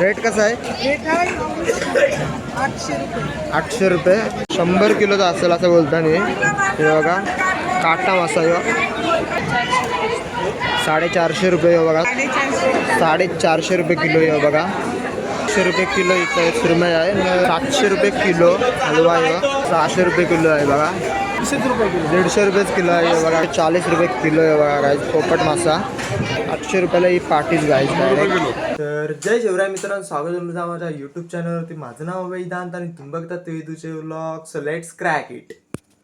Rate कसा आहे? आठशे रुपये. आठशे रुपये शंभर किलोचा असेल असं बोलताना. हे बघा काटा मासा हो साडेचारशे रुपये हो बघा. साडेचारशे रुपये किलो आहे बघा. आठशे रुपये किलो इथं सुरमई आहे. सातशे रुपये किलो हलवा आहे सहाशे रुपये किलो आहे बघा. दीडशे रुपयेच किलो आहे बघा. चाळीस रुपये किलो आहे बघा पोपट मासा. आठशे रुपयाला ही पाटीच गाय तर जय शिवराय मित्रांनो स्वागत आहे तुमचं माझ्या युट्यूब चॅनलवरती माझं नाव वेदांत आणि तुम्ही बघता ते तुझे vlog so let's crack it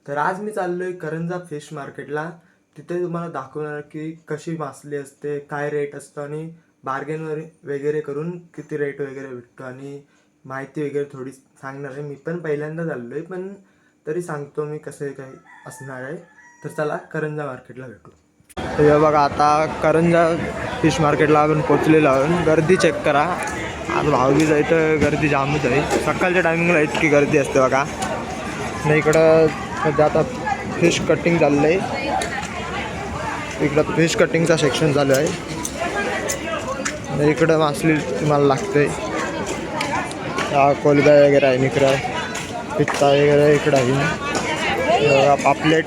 तर आज मी चाललोय करंजा फिश मार्केटला तिथे तुम्हाला दाखवणार की कशी मासली असते काय रेट असतो आणि बार्गेन वगैरे करून किती रेट वगैरे भेटतो आणि माहिती वगैरे थोडी सांगणार आहे. मी पण पहिल्यांदा चाललो आहे पण तरी सांगतो मी कसं काय असणार आहे. तर चला करंजा मार्केटला भेटू. तर हे बघा आता करंजा फिश मार्केटला आपण पोचलेलो आहोत. गर्दी चेक करा. आज भावगी जायचं तर गर्दी जामच आहे. सकाळच्या टायमिंगला इतकी गर्दी असते बघा. आणि इकडं सध्या आता फिश कटिंग चाललं आहे. इकडं फिश कटिंगचा सेक्शन चालू आहे. आणि इकडं मासली तुम्हाला लागते या वगैरे आहे इकडं. पित्ता वगैरे इकडं आहे. पापलेट.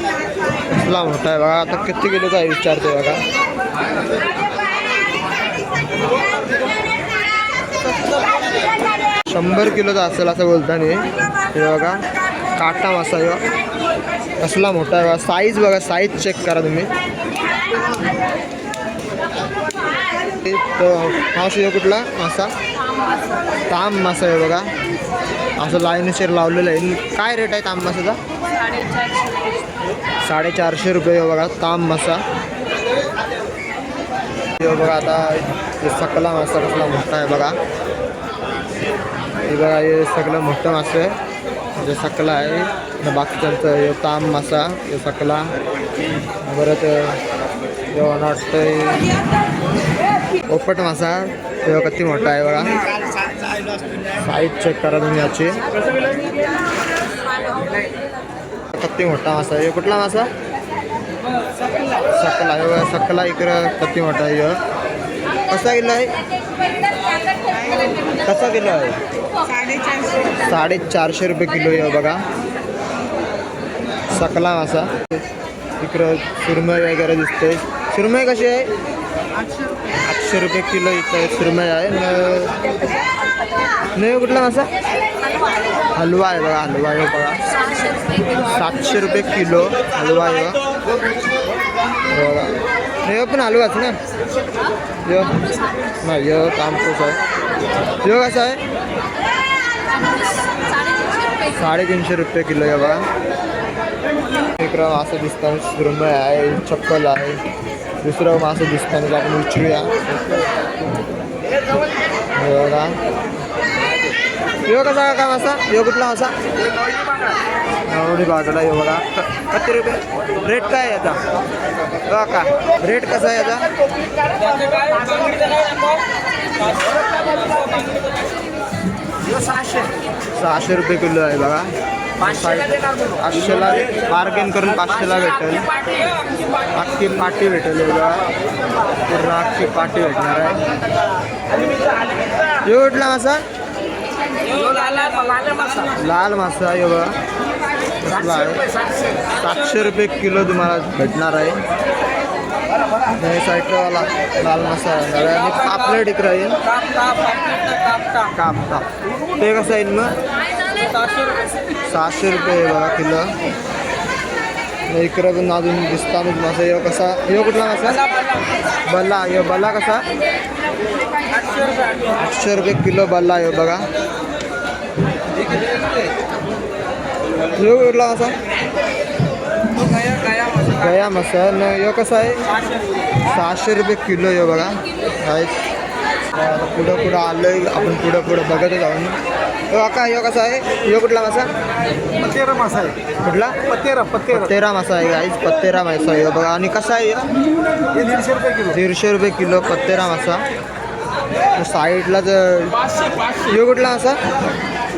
कसला मोठा आहे बघा. आता किती किलोचा आहे विचारते बघा. शंभर किलोचा असेल असं बोलताना. हे बघा. काटा मासा आहे कसला मोठा आहे बघा. साईज बघा. साईज चेक करा तुम्ही. हा तो कुठला मासा? ताम मासा आहे बघा. असं लाईनशीर लावलेलं आहे. काय रेट आहे ताम मासाचा? साडेचारशे रुपये बघा ताम मासा. बघा आता सकला मासा कसला मोठा आहे बघा. हे बघा हे सगळं मोठं मासं आहे. जे सकला आहे बाकीच्यांचं हे ताम मासा हे सकला. परत जेवण वाटतं पोपट मासा ते किती मोठा आहे बघा. साईज चेक करा तुम्ही याची. कत्ती मोठा मासा आहे. हे कुठला मासा? सकला. सकला इकडं कत्ती मोठा आहे कसा किलो आहे? कसा किलो आहे? साडेचारशे साडेचारशे रुपये किलो आहे बघा. सकला मासा. इकडं सुरमई वगैरे दिसते सुरमई कशी आहे? आठशे रुपये किलो इथं सुरमय आहे. नाही कुठला मासा? हलवा आहे बघा हलवा आहे बघा. सातशे रुपये किलो हलवा आहे बघा. हे पण हलवाच ना. यो. नाही यो कसं आहे यो कसं आहे? साडेतीनशे रुपये किलो आहे बघा. असं दिसतं सुरमय आहे चप्पल आहे. दुसरं मासं दिसतं म्हणजे आपण उचलूया. हे बघा यो कसा का मासा? यो कुठला मासा? नवडी बागडा यो बघा किती रुपये? रेट काय आहे याचा? बघा का रेट कसा आहे याचा? सहाशे रुपये किलो आहे बघा. पाचशेला बार्गेन करून पाचशेला भेटेल. अख्खी पाटी भेटेल हे बघा पूर्ण अख्खी पाटी भेटणार आहे. यो कुठला मासा. लाल मासा आहे बघा सातशे रुपये किलो तुम्हाला भेटणार आहे. आणि साईडला लाल मासा आहे. आणि पापलेट इकडं येईल कापता. ते कसं येईल मग सहाशे रुपये आहे बघा किलो. आणि इकडं पण अजून दिसताना मासा यो कसा? यो कुठला मासा बल्ला. यो बल्ला कसा? आठशे रुपये किलो बल्ला यो बघा. यो कुठला मासा गया मासा न यो कसा आहे? सहाशे रुपये किलो यो बघा. आहे पुढं पुढं आलोय आपण पुढं पुढं बघत जाऊन हो काका ह्यो कसा आहे? ह्यो कुठला मासा? पत्तेरा मासा आहे. कुठला? पत्तेरा पत्तेरा. पत्तेरा मासा आहे गाईज पत्तेरा मासा आहे. बघा आणि कसा आहे? दीडशे रुपये किलो. दीडशे रुपये किलो पत्तेरा मासा. साईडला जर ह्यो कुठला मासा?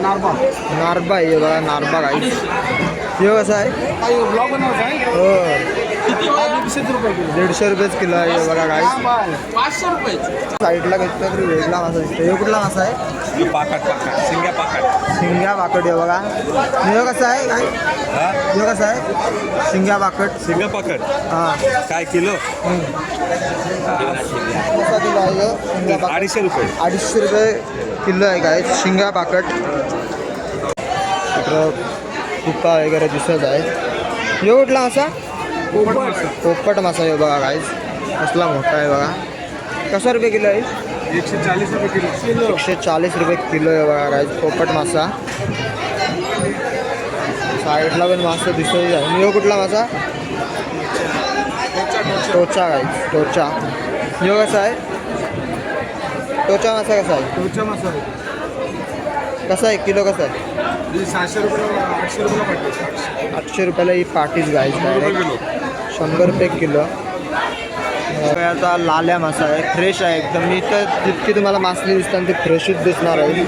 नारबा. नारबा आहे बघा नारबा गाईज ह्यो कसा आहे? काही ब्लॉग बनवायचा आहे. हो. दीडशेच रुपये किलो. दीडशे रुपयेच किलो आहे बघा गाईज पाचशे रुपये. साईडला कसला तरी वेगळा मासा दिसतो ह्यो कुठला मासा आहे? पाकाट पाकाट शिंग्या पाकाट शिंग्या बाकट आहे बघा. ह्यो कसा आहे? काय? हा? कसा आहे? शिंग्या बाकट शिंग्या पाकाट हां. काय किलो? कसा आहे शिंग्या अडीचशे रुपये. अडीचशे रुपये किलो आहे काय शिंगा पाकट इकडं कुप्पा वगैरे दिसत आहे ह्यो कुठला मासा? पोपट मासा. आहे बघा गाईज कसला मोठा आहे बघा. कसा रुपये किलो आहे? एकशे चाळीस रुपये किलो. एकशे चाळीस रुपये किलो आहे बघा गाईज पोपट मासा. साईडला पण मासा दिसत आहे कुठला मासा? टोचा गाईज टोचा ह्यो कसा आहे? टोचा मासा कसा आहे? रोजचा मासा आहे. कसा आहे? किलो कसा आहे? सहाशे रुपये आठशे रुपयाला आठशे रुपयाला ही पाटीच गायच डायरेक्ट शंभर रुपये किलो. आता लाल्या मासा आहे फ्रेश आहे एकदम. मी तर जितकी तुम्हाला मासली दिसतात ती फ्रेशच दिसणार आहे.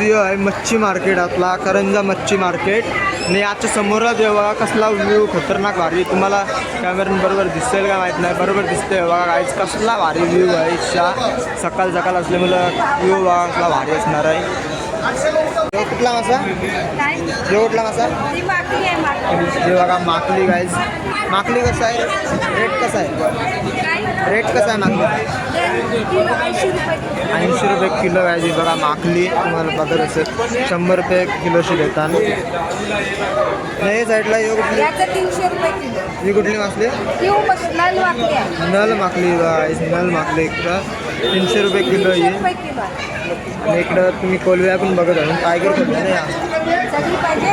जो आहे मच्छी मार्केट आपला करंजा मच्छी मार्केट आणि याच्या समोरच जेव्हा कसला व्ह्यू खतरनाक भारी. तुम्हाला कॅमेऱ्यान बरोबर दिसेल का माहीत नाही बरोबर दिसतंय बघा गाईच कसला भारी व्ह्यू आहे. इच्छा. सकाळ सकाळ असल्यामुळं व्ह्यू बघा कसला भारी असणार आहे. कुठला मासा? ह्यो कुठला मासा? हे बघा माकली गाईज माकली कसं आहे? रेट कसा आहे? रेट कसा आहे माकली? ऐंशी रुपये किलो. ऐंशी रुपये किलो आहे. जी बघा माकली. तुम्हाला बघत असेल. शंभर रुपये किलोशी देतात. नाही साईडला ही कुठली याचं तीनशे रुपये किलो ही कुठली मासली नल माकली गाईज नल माकली इकडं तीनशे रुपये किलो आहे. रुपये किलो आहे. आणि इकडं तुम्ही कोलव्या पण बघत आहे टायगर कोलव्या नाही हा. सगळी पाहिजे?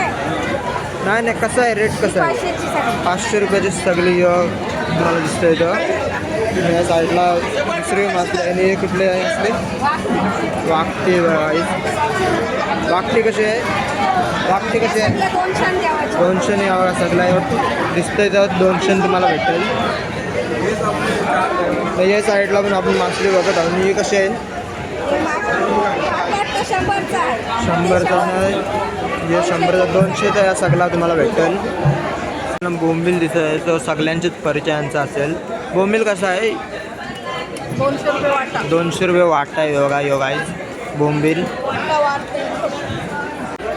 नाही नाही कसं आहे रेट कसं आहे? पाचशेची सगळी. पाचशे रुपयाची सगळी अ, तुम्हाला दिसतं इथं. आणि या साईडला दुसरे मासले आणि हे कुठले आहे असले? वाकटे बघा. वाकटे कशी आहे? वाकटे कशी आहे? आपल्या दोन दोनशे नाही यावं सगळ्या दिसतंय तर दोनशे तुम्हाला भेटेल. या साईडला पण आपण मासली बघत आहोत. हे कसे शंभरचा हे शंभरचा दोनशेचा या सगळा तुम्हाला भेटेल. बोंबील दिसत आहे. तो सगळ्यांच्याच परिचयांचा असेल. बोंबील कसा आहे? दोनशे रुपये वाटा. दोनशे रुपये वाटा आहे योगा योगाईज बोंबील.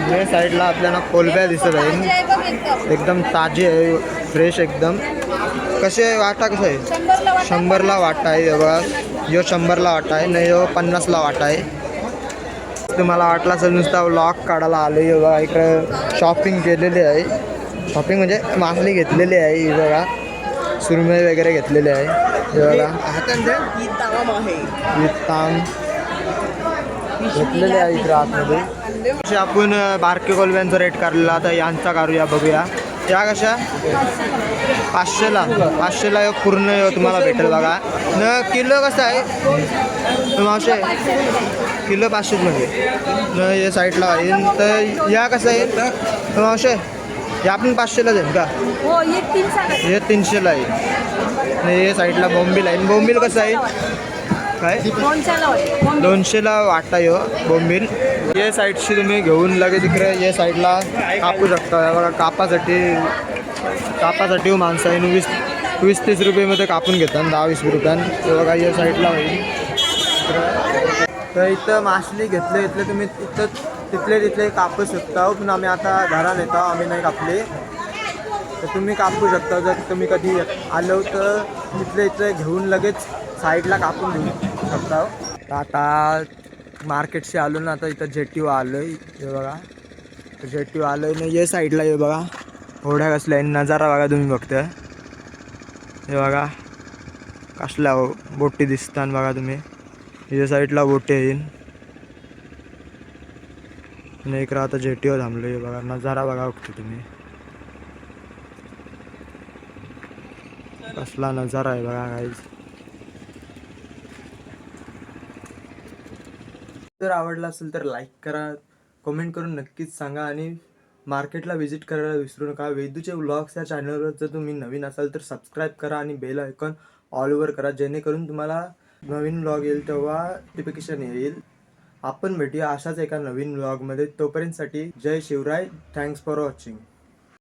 हे साईडला आपल्याला कोलब्या दिसत आहे एकदम. ताजे आहे. फ्रेश एकदम. कसे आहे वाटा कसं आहे? शंभरला वाटा आहे बघा. ह्यो शंभरला वाटा आहे नाही ह्यो पन्नासला वाटा आहे. तुम्हाला वाटलं असेल नुसता व्लॉग काढायला आले हे बघा इकडं शॉपिंग केलेली आहे. शॉपिंग म्हणजे मासली घेतलेली आहे बघा. सुरमई वगैरे घेतलेली आहे हे बघा. घेतलेले आहे इकडं आतमध्ये. आपण बारके कोलब्यांचा रेट काढलेला आता यांचा काढूया बघूया. या कशा? पाचशेला. पाचशेला एक पूर्ण तुम्हाला भेटेल बघा. न किलो कसं आहे? मावशे. किलो पाचशेमध्ये न हे साईडला. येईन तर या कसं येईल न मावशे या पण पाचशेला जाईल का? हो हे तीनशेला येईल आणि हे साईडला बोंबील आहे. बोंबील कसं आहे? काय? दोनशेला होते दोनशेला वाटा यो बोंबील. या साईडशी तुम्ही घेऊन लगेच इकडे या साईडला कापू शकता बघा कापासाठी कापासाठी माणसं आहे वीस वीस तीस रुपयेमध्ये कापून घेतात दहा वीस रुपयान ते बघा या साईडला होईल। तर इथं मासली घेतले इथले तुम्ही इथं तिथले तिथले कापू शकता हो, पण आम्ही आता घरात येतो आम्ही नाही कापले. तर तुम्ही कापू शकता जर तुम्ही कधी आलो तर तिथले इथले घेऊन लगेच साईडला कापून घेऊ शकता हो. आता मार्केटशी आलो ना आता इथं जेटीवर आलो आहे हे बघा. जेटीवर आलो आहे ना ये साईडला हे बघा. होड्या कसल्या आहे नजारा बघा तुम्ही बघताय. हे बघा. कसल्या बोटी दिसतात बघा तुम्ही. या साईडला बोटी येईन आणि इकडं आता जेटीवर थांबलो हे बघा. नजारा बघा बघतो तुम्ही. कसला नजारा आहे बघा काहीच जर आवडला असेल तर लाईक करा कमेंट करून नक्कीच सांगा आणि मार्केटला व्हिजिट करायला विसरू नका. वेदूचे व्लॉग्स या चॅनलवर जर तुम्ही नवीन असाल तर सबस्क्राईब करा आणि बेल आयकॉन ऑल ओव्हर करा. जेणेकरून तुम्हाला नवीन व्लॉग येईल तेव्हा नोटिफिकेशन येईल. आपण भेटूया अशाच एका नवीन व्लॉगमध्ये तोपर्यंतसाठी जय शिवराय. Thanks for watching